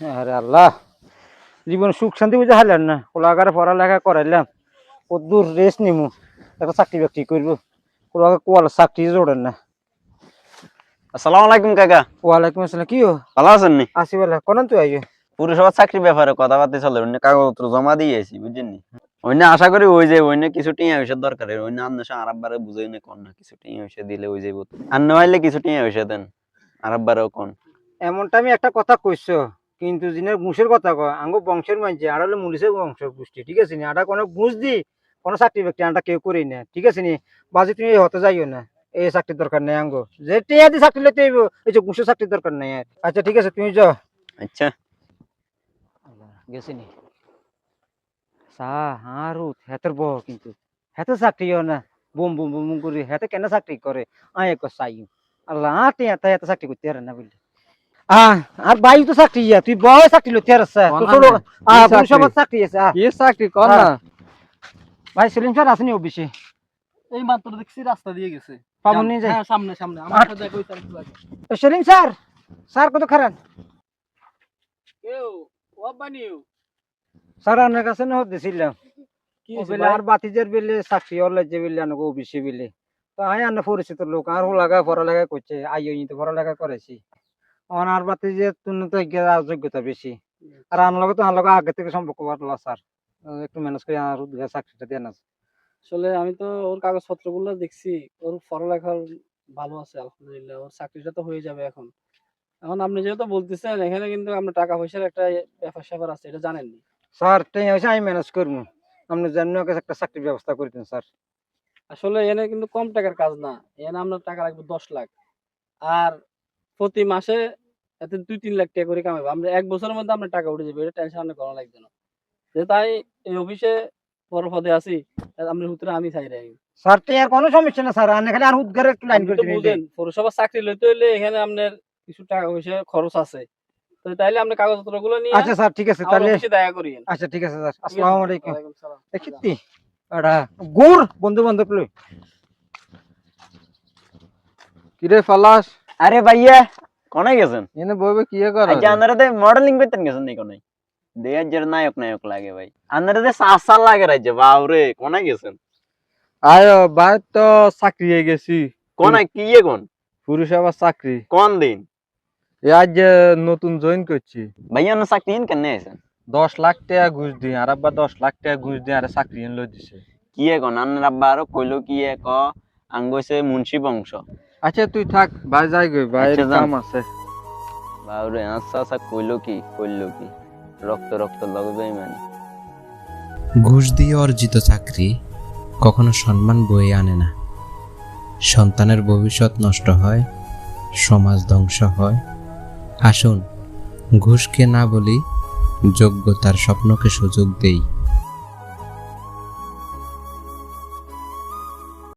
আরে আল্লাহ। জীবন সুখ শান্তি বুঝে হারলেন না। কোলাগারে পড়ালেখা করাইলাম। কদ্দুর রেস্ট নিমু? একটা চাকরি বাকরি করব। কোলাগা কোয়াল চাকরি জোড়েন না। আসসালামু আলাইকুম কাকা। ওয়ালাইকুম আসসালাম। কি ও ভালো আছেন নি? আসি বেলা কোন তুই আইয়ে পুরসভার চাকরির ব্যাপারে কথাবার্তা চলে। অন্য কাগজপত্র জমা দিয়েছি বুঝছেন নি? অন্য আশা করি ওই যে অন্য কিছু টিয়া পয়সার দরকার অন্য আন্দাজ আরাববারে বুঝাই না কোন না কিছু টিয়া পয়সা দিলে ওই যাইব। আর নইলে কিছু টিয়া পয়সা দেন। আরাববারেও কোন। এমনটা আমি একটা কথা কইছো। কিন্তু যিনি ঘুষের কথা কয় আঙ্গো বংশের মানছে আর হলো মুলিশের বংশের গোষ্ঠী ঠিক আছে নি? আটা কোনো ঘুষ দি কোনো চাকরি বাকরি আনটা কেউ করি না ঠিক আছে নি? বাজি তুমি হতে যাইও না এই চাকরির দরকার নেই আঙ্গো। যে টিয়া দি চাকরি লইতে হইব এই যে ঘুষের চাকরির দরকার নেই আর। আচ্ছা ঠিক আছে তুমি যাও। আচ্ছা। গেছি নি? সা হারু হেতের বহ কিন্তু। হেতে চাকরিও না বুম বুম বুম করে হেতে কেন চাকরি করে? আয় এক চাই আল্লাহ আতে হেতে হেতে চাকরি করতে পারে না বুঝলি আর বায়ু তো চাকরি তুই বয় চাকরি আনে? চাকরি? আছে কি চাকরি? কর। না ভাই সেলিম স্যার আসেনি অফিসে? এই মাত্র দেখছি রাস্তা দিয়ে গেছে। পাবন যাই। হ্যাঁ সামনে সামনে। আমার সাথে দেখা হইছে আরেকটু আগে। এ, সেলিম স্যার স্যার কত খারাপ? কেউ ও স্যার আপনার কাছে না? আর বাতিজের বেলে চাকরি হলে যে বেলে আনকো অফিসে বেলে। তো আয় আনে পরিচিত লোক। আর লাগা পড়ালেখা করছে তো পড়ালেখা করেছি। আমার আর বাতিজের তুন তো জ্ঞা- যোগ্যতা বেশি। আর আমার লগে তো আমার লগে আগে থেকে সম্পর্ক বাড়লো স্যার। একটু ম্যানেজ করে আর চাকরিটা দেন আছে আসলে আমি তো ওর কাগজপত্রগুলো দেখছি ওর পড়ালেখার ভালো আছে আলহামদুলিল্লাহ। ওর চাকরিটা তো হয়ে যাবে এখন। এখন আপনি যেহেতু বলতেছেন এখানে কিন্তু আপনার টাকা পয়সার একটা ব্যাপার স্যাপার আছে এটা জানেননি স্যার তাই হয়েছে আমি ম্যানেজ করব। আপনি জানেন ওকে একটা চাকরির ব্যবস্থা করে দিন স্যার। আসলে এনে কিন্তু কম টাকার কাজ না। এনে আপনার টাকা লাগবে দশ লাখ। আর প্রতি মাসে এতে দুই তিন লাখ টাকা করে কামাবো আমরা এক বছরের মধ্যে আপনার টাকা উঠে যাবে এটা টেনশন আপনার করা লাগবে না। যে তাই এই অফিসে বড় পদে আছি আপনার ভিতরে আমি চাই রাখি স্যার তাই আর কোনো সমস্যা না স্যার আপনি খালি আর উদ্ঘার একটু লাইন করে দিবেন পৌরসভা চাকরি লইতে হইলে এখানে আপনার কিছু টাকা পয়সা খরচ আছে। তো তাইলে আপনি কাগজপত্রগুলো নিয়ে আচ্ছা স্যার ঠিক আছে আমার তাহলে অফিসে দেখা করিয়েন। আচ্ছা ঠিক আছে স্যার? আসসালামু আলাইকুম। সালাম। দেখিতি এটা গুড় বন্ধু বান্ধব লই। কিরে ফালাস? আরে ভাইয়া কোনে গেছেন? এনে বইবে কি কর আজ আন্দারে দে মডেলিং করতেন গেছেন নি কোনে? দে আজের নায়ক নায়ক লাগে ভাই। আন্দারে দে সাত সাল লাগে রাজ্যে বাউরে কোনে গেছেন? আয় ভাই তো চাকরি হয়ে গেছি। কোনে কি ইয়ে কোন? পুরসভা চাকরি। কোন দিন? এ আজ নতুন জয়েন করছি। ভাইয়া না চাকরি কেন আছেন দশ লাখ টাকা ঘুষ দিই আর আব্বা দশ লাখ টাকা ঘুষ দিয়ে আর চাকরি এনে লই দিছে কি এখন আন্নার আব্বা আরও কইলো কি এ ক? আঙ্গইছে মুন্সি বংশ। আচ্ছা তুই থাক ভাই যাই গই ভাই আচ্ছা, কাম আছে। বাউরে আচ্ছা আচ্ছা কইলো কি কইলো কি? রক্ত রক্ত লাগবে মানে। ঘুষ দিয়ে অর্জিত চাকরি কখনো সম্মান বয়ে আনে না। সন্তানের ভবিষ্যৎ নষ্ট হয় সমাজ ধ্বংস হয়। আসুন ঘুষকে না বলি যোগ্যতার স্বপ্নকে সুযোগ দেই।